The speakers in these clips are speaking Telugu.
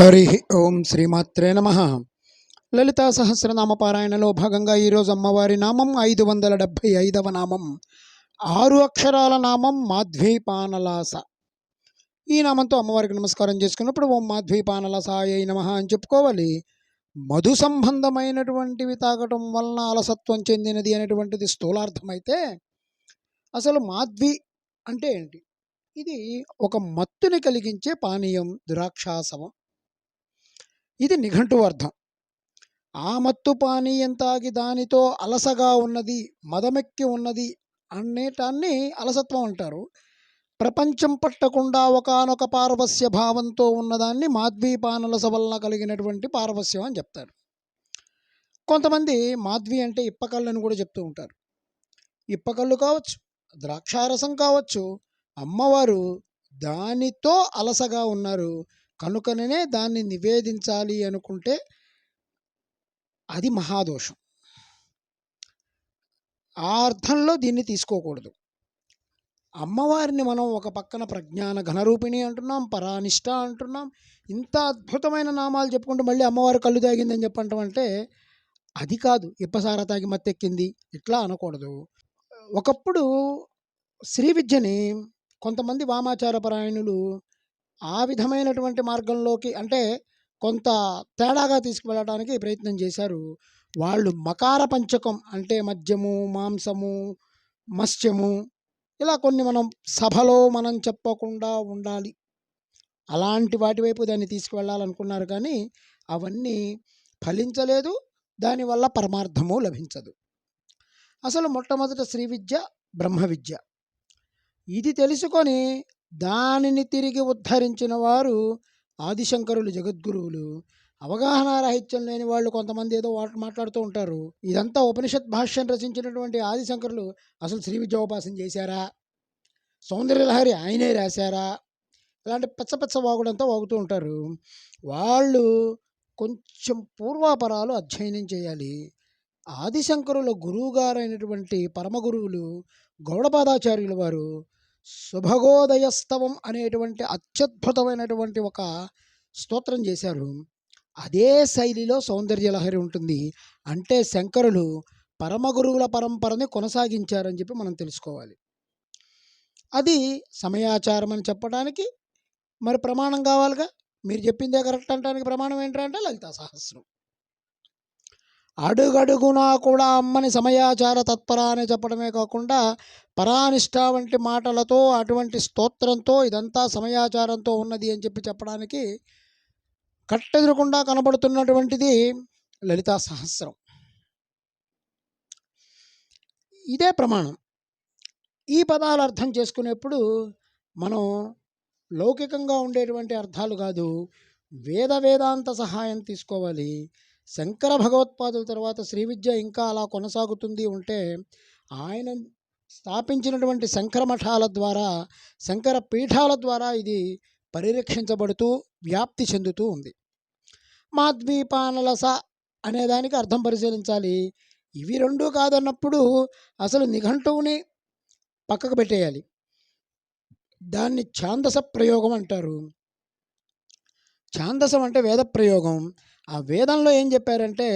హరి ఓం శ్రీమాత్రే నమ. లలితా సహస్రనామ పారాయణలో భాగంగా ఈరోజు అమ్మవారి నామం ఐదు వందల డెబ్భై ఐదవ నామం. ఆరు అక్షరాల నామం మాధ్వీపానలాస. ఈ నామంతో అమ్మవారికి నమస్కారం చేసుకున్నప్పుడు ఓం మాధ్వీపానలసాయ నమ అని చెప్పుకోవాలి. మధు సంబంధమైనటువంటివి తాగటం వలన అలసత్వం చెందినది అనేటువంటిది స్థూలార్థమైతే అసలు మాధ్వి అంటే ఏంటి? ఇది ఒక మత్తుని కలిగించే పానీయం ద్రాక్షాసవం. ఇది నిఘంటు అర్థం. ఆ మత్తు పానీయం తాగి దానితో అలసగా ఉన్నది మదమెక్కి ఉన్నది అనేటాన్ని అలసత్వం అంటారు. ప్రపంచం పట్టకుండా ఒకానొక పారవస్య భావంతో ఉన్నదాన్ని మాధ్వీపానలస వలన కలిగినటువంటి పారవస్యం అని చెప్తారు. కొంతమంది మాధ్వి అంటే ఇప్పకళ్ళని కూడా చెప్తూ ఉంటారు. ఇప్పకళ్ళు కావచ్చు ద్రాక్షారసం కావచ్చు అమ్మవారు దానితో అలసగా ఉన్నారు కనుకనే దాన్ని నివేదించాలి అనుకుంటే అది మహాదోషం. ఆ అర్థంలో దీన్ని తీసుకోకూడదు. అమ్మవారిని మనం ఒక పక్కన ప్రజ్ఞాన ఘనరూపిణి అంటున్నాం పరానిష్ట అంటున్నాం ఇంత అద్భుతమైన నామాలు చెప్పుకుంటూ మళ్ళీ అమ్మవారు కళ్ళు తాగిందని చెప్పంటాం అంటే అది కాదు. ఇప్పసార తాగి మత్తెక్కింది? ఇట్లా అనకూడదు. ఒకప్పుడు శ్రీ విద్యని కొంతమంది వామాచార పరాయణులు ఆ విధమైనటువంటి మార్గంలోకి అంటే కొంత తేడాగా తీసుకువెళ్ళడానికి ప్రయత్నం చేశారు. వాళ్ళు మకార పంచకం అంటే మద్యము మాంసము మత్స్యము ఇలా కొన్ని మనం సభలో మనం చెప్పకుండా ఉండాలి. అలాంటి వాటి వైపు దాన్ని తీసుకువెళ్ళాలనుకున్నారు కానీ అవన్నీ ఫలించలేదు. దానివల్ల పరమార్థము లభించదు. అసలు మొట్టమొదట శ్రీ విద్య బ్రహ్మ విద్య. ఇది తెలుసుకొని దానిని తిరిగి ఉద్ధరించిన వారు ఆదిశంకరులు జగద్గురువులు. అవగాహన రాహిత్యం లేని వాళ్ళు కొంతమంది ఏదో మాట్లాడుతూ ఉంటారు. ఇదంతా ఉపనిషత్ భాష్యం రచించినటువంటి ఆదిశంకరులు అసలు శ్రీ విద్యోపాసన చేశారా? సౌందర్యలహరి ఆయనే రాశారా? ఇలాంటి పెచ్చ పెచ్చ వాగుడంతా వాగుతూ ఉంటారు. వాళ్ళు కొంచెం పూర్వాపరాలు అధ్యయనం చేయాలి. ఆదిశంకరుల గురువుగారైనటువంటి పరమగురువులు గౌడపాదాచార్యుల వారు శుభగోదయస్తవం అనేటువంటి అత్యద్భుతమైనటువంటి ఒక స్తోత్రం చేశారు. అదే శైలిలో సౌందర్యలహరి ఉంటుంది. అంటే శంకరులు పరమగురువుల పరంపరని కొనసాగించారని చెప్పి మనం తెలుసుకోవాలి. అది సమయాచారం అని చెప్పడానికి మరి ప్రమాణం కావాలిగా? మీరు చెప్పిందే కరెక్ట్ అంటానికి ప్రమాణం ఏంటంటే లలితా సహస్రం. అడుగడుగునా కూడా అమ్మని సమయాచార తత్పర అని చెప్పడమే కాకుండా పరానిష్ట వంటి మాటలతో అటువంటి స్తోత్రంతో ఇదంతా సమయాచారంతో ఉన్నది అని చెప్పి చెప్పడానికి కట్టెదురకుండా కనబడుతున్నటువంటిది లలితా సహస్రం. ఇదే ప్రమాణం. ఈ పదాలు అర్థం చేసుకునేప్పుడు మనం లౌకికంగా ఉండేటువంటి అర్థాలు కాదు వేద వేదాంత సహాయం తీసుకోవాలి శంకర భగవత్పాదుల తర్వాత శ్రీ విద్య ఇంకా అలా కొనసాగుతుంది ఉంటే ఆయన స్థాపించినటువంటి శంకర మఠాల ద్వారా శంకర పీఠాల ద్వారా ఇది పరిరక్షించబడుతూ వ్యాప్తి చెందుతూ ఉంది. మాద్వీపానలస అనేదానికి అర్థం పరిశీలించాలి. ఇవి రెండూ కాదన్నప్పుడు అసలు నిఘంటువుని పక్కకు పెట్టేయాలి. దాన్ని ఛాందస ప్రయోగం అంటారు. ఛాందసం అంటే వేద ప్రయోగం ఆ వేదంలో ఏం చెప్పారంటే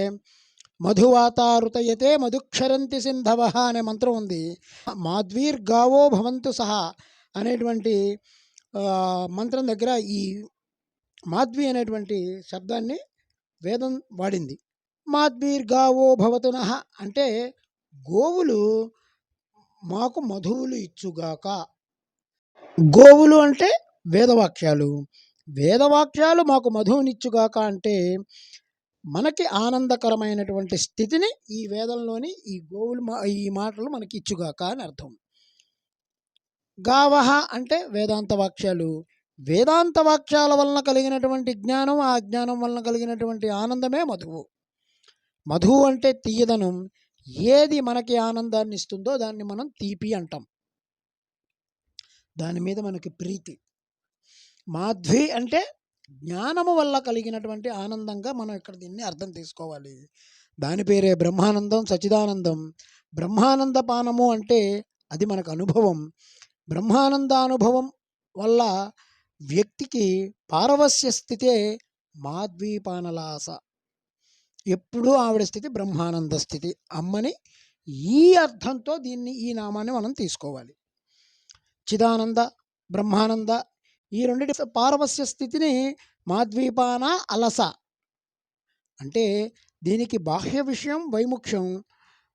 మధువాతారుతయతే మధుక్షరంతి సింధవ అనే మంత్రం ఉంది. మాధ్వీర్గావో భవంతు సహా అనేటువంటి మంత్రం దగ్గర ఈ మాధ్వి అనేటువంటి శబ్దాన్ని వేదం వాడింది. మాధ్వీర్గావో భవతున అంటే గోవులు మాకు మధువులు ఇచ్చుగాక. గోవులు అంటే వేదవాక్యాలు. వేదవాక్యాలు మాకు మధువునిచ్చుగాక అంటే మనకి ఆనందకరమైనటువంటి స్థితిని ఈ వేదంలోని ఈ గోవులు మా- ఈ మాటలు మనకి ఇచ్చుగాక అని అర్థం. గావహ అంటే వేదాంత వాక్యాలు వేదాంత వాక్యాల వలన కలిగినటువంటి జ్ఞానం ఆ జ్ఞానం వలన కలిగినటువంటి ఆనందమే మధువు. మధువు అంటే తీయదనం. ఏది మనకి ఆనందాన్ని ఇస్తుందో దాన్ని మనం తీపి అంటాం. దాని మీద మనకి ప్రీతి. మాధ్వి అంటే జ్ఞానము వల్ల కలిగినటువంటి ఆనందంగా మనం ఇక్కడ దీన్ని అర్థం తీసుకోవాలి. దాని పేరే బ్రహ్మానందం సచిదానందం బ్రహ్మానంద పానము అంటే అది మనకు అనుభవం. బ్రహ్మానంద అనుభవం వల్ల వ్యక్తికి పారవస్య స్థితే మాద్వీపానలాస ఎప్పుడూ ఆవిడ స్థితి బ్రహ్మానంద స్థితి. అమ్మని ఈ అర్థంతో దీన్ని ఈ నామాన్ని మనం తీసుకోవాలి. చిదానంద బ్రహ్మానంద ఈ రెండింటి పారవస్య స్థితిని మాద్వీపాన అలస. అంటే దీనికి బాహ్య విషయం వైముఖ్యం.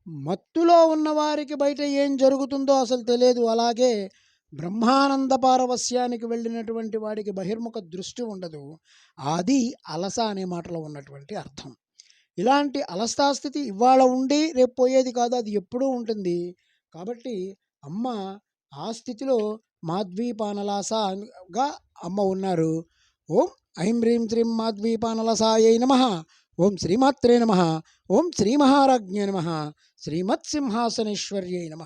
మత్తులో ఉన్నవారికి బయట ఏం జరుగుతుందో అసలు తెలియదు. అలాగే బ్రహ్మానంద పారవస్యానికి వెళ్ళినటువంటి వాడికి బహిర్ముఖ దృష్టి ఉండదు. అది అలస అనే మాటలో ఉన్నటువంటి అర్థం. ఇలాంటి అలస్తాస్థితి ఇవాళ ఉండి రేపు పోయేది కాదు. అది ఎప్పుడూ ఉంటుంది. కాబట్టి అమ్మ ఆ స్థితిలో మాధ్వీపానలాసగా అమ్మ ఉన్నారు. ఓం ఐం హ్రీం శ్రీం మాధ్వీపానలసాయై నమ. ఓం శ్రీమాత్రే నమ. ఓం శ్రీమహారాజ్ఞే నమ. శ్రీమత్సింహాసనేశ్వర్యై నమ.